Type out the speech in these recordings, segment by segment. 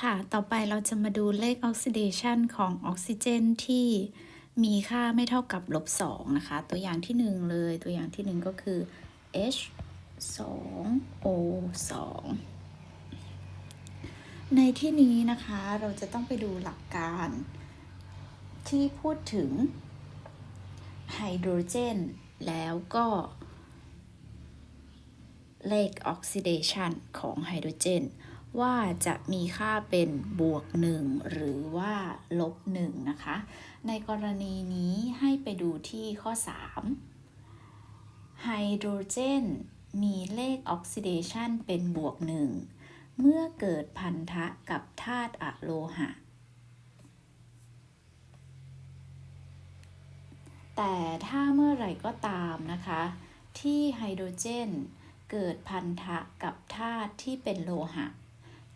ค่ะ ต่อไปเราจะมาดูเลขออกซิเดชันของออกซิเจนที่มีค่าไม่เท่ากับลบ2นะคะ ตัวอย่างที่ 1 เลย ตัวอย่างที่ 1 ก็คือ H 2 O 2ในที่นี้นะคะเราจะต้องไปดูหลักการ ที่พูดถึงไฮโดรเจน แล้วก็เลขออกซิเดชันของไฮโดรเจน ว่าจะมีค่าเป็นบวก 1 หรือว่าลบ1นะคะ ในกรณีนี้ให้ไปดูที่ข้อ 3 ไฮโดรเจน มีเลขออกซิเดชันเป็นบวก 1 เมื่อเกิดพันธะกับธาตุอะโลหะ แต่ถ้าเมื่อไหร่ก็ตามนะคะ ที่ไฮโดรเจน เกิดพันธะกับธาตุที่เป็นโลหะ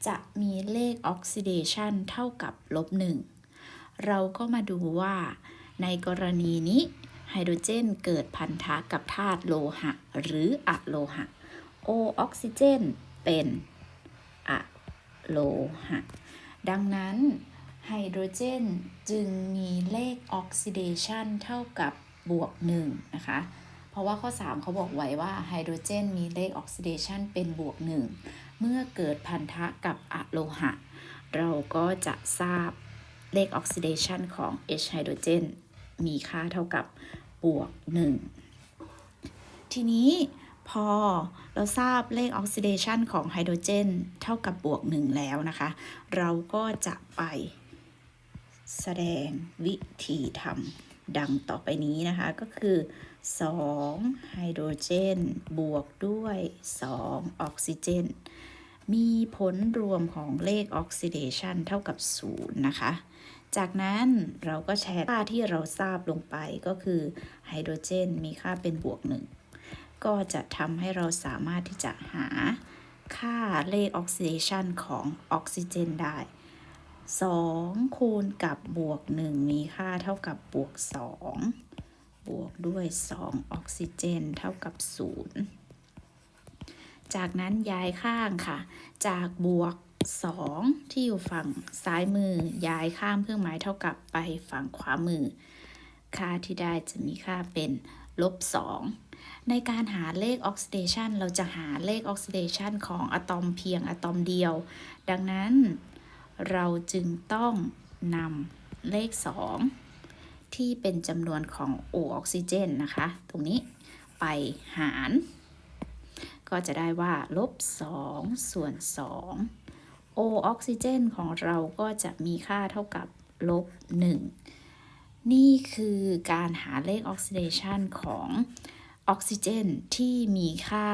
จะมีเลขออกซิเดชันเท่ากับลบหนึ่งเราก็มาดูว่าในกรณีนี้ไฮโดรเจนเกิดพันธะกับธาตุโลหะ หรืออะโลหะ O ออกซิเจนเป็นอะโลหะ ดังนั้นไฮโดรเจนจึงมีเลขออกซิเดชันเท่ากับบวก1นะคะ เพราะว่าข้อ 3 เขาบอกไว้ว่าไฮโดรเจนมีเลขออกซิเดชันเป็นบวก 1เมื่อเกิดพันธะกับอะโลหะ เราก็จะทราบเลขออกซิเดชันของ H ไฮโดรเจนมีค่าเท่ากับบวก 1 ทีนี้พอเราทราบเลขออกซิเดชันของไฮโดรเจนเท่ากับบวก 1 แล้วนะคะ เราก็จะไปแสดงวิธีทำ ดังต่อไปนี้นะคะก็คือ 2 ไฮโดรเจน บวกด้วย 2 ออกซิเจน มีผลรวมของเลขออกซิเดชันเท่ากับ 0 นะคะ จากนั้นเราก็แชร์ค่าที่เราทราบลงไปก็คือไฮโดรเจนมีค่าเป็นบวก 1 ก็จะทำให้เราสามารถที่จะหาค่าเลขออกซิเดชันของออกซิเจนได้ 2 คูณกับบวก 1 มีค่าเท่ากับบวก 2 บวกด้วย 2 ออกซิเจนเท่ากับ 0 จากนั้นย้ายข้างค่ะ จากบวก 2 ที่อยู่ฝั่งซ้ายมือ ย้ายข้ามเครื่องหมายเท่ากับไปฝั่งขวามือ ค่าที่ได้จะมีค่าเป็นลบ 2ในการหาเลขออกซิเดชันเราจะหาเลขออกซิเดชันของอะตอมเพียงอะตอมเดียว ดังนั้น เราจึงต้องนำเลข 2 ที่เป็นจำนวนของ O ออกซิเจนนะคะ ตรงนี้ไปหาร ก็จะได้ว่าลบ 2 ส่วน2 O ออกซิเจนของเราก็จะมีค่าเท่ากับลบ 1 นี่คือการหาเลขออกซิเดชันของออกซิเจนที่มีค่า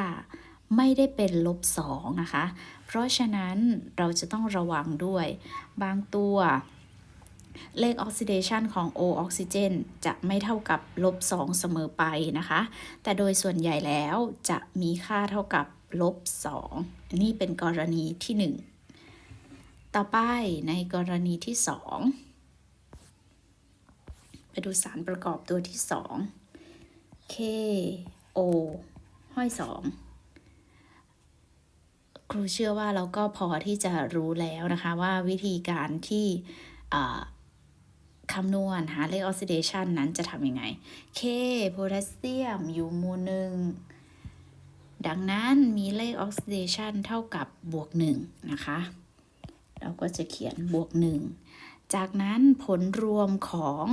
ไม่ได้เป็นลบ2นะคะ เพราะฉะนั้นเราจะต้องระวังด้วย บางตัวเลขออกซิเดชันของ O ออกซิเจนจะไม่เท่ากับลบ2เสมอไปนะคะ แต่โดยส่วนใหญ่แล้วจะมีค่าเท่ากับลบ2นี่เป็นกรณีที่ 1 ต่อไปในกรณีที่ 2 ไปดูสารประกอบตัวที่ 2 K O ห้อย2 ครูเชื่อว่าเราก็พอที่จะรู้แล้วนะคะว่าวิธีการที่คำนวณหาเลขออกซิเดชันนั้นจะทำยังไง K โพแทสเซียมอยู่มูหนึ่งดังนั้นมีเลขออกซิเดชันเท่ากับบวก1นะคะ เราก็จะเขียนบวก1จากนั้นผลรวมของ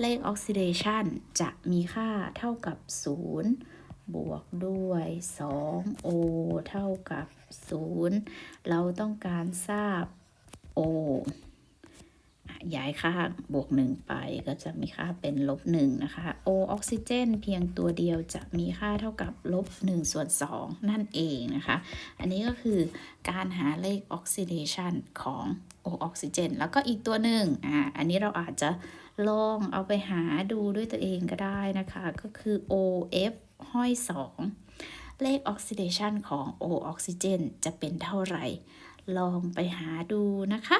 เลขออกซิเดชันจะมีค่าเท่ากับ0 บวกด้วย 2O เท่ากับ 0 เราต้องการทราบ O ย้ายค่าบวก 1 ไปก็จะมีค่าเป็นลบ1นะคะ O ออกซิเจนเพียงตัวเดียวจะมีค่าเท่ากับลบ1ส่วน2นั่นเองนะคะ อันนี้ก็คือการหาเลขออกซิเดชันของ O ออกซิเจนแล้วก็อีกตัวหนึ่งอ่าอันนี้เราอาจจะลองเอาไปหาดูด้วยตัวเองก็ได้นะคะ ก็คือ OF ห้อย 2 เลขออกซิเดชันของ O ออกซิเจนจะเป็นเท่าไหร่ ลองไปหาดูนะคะ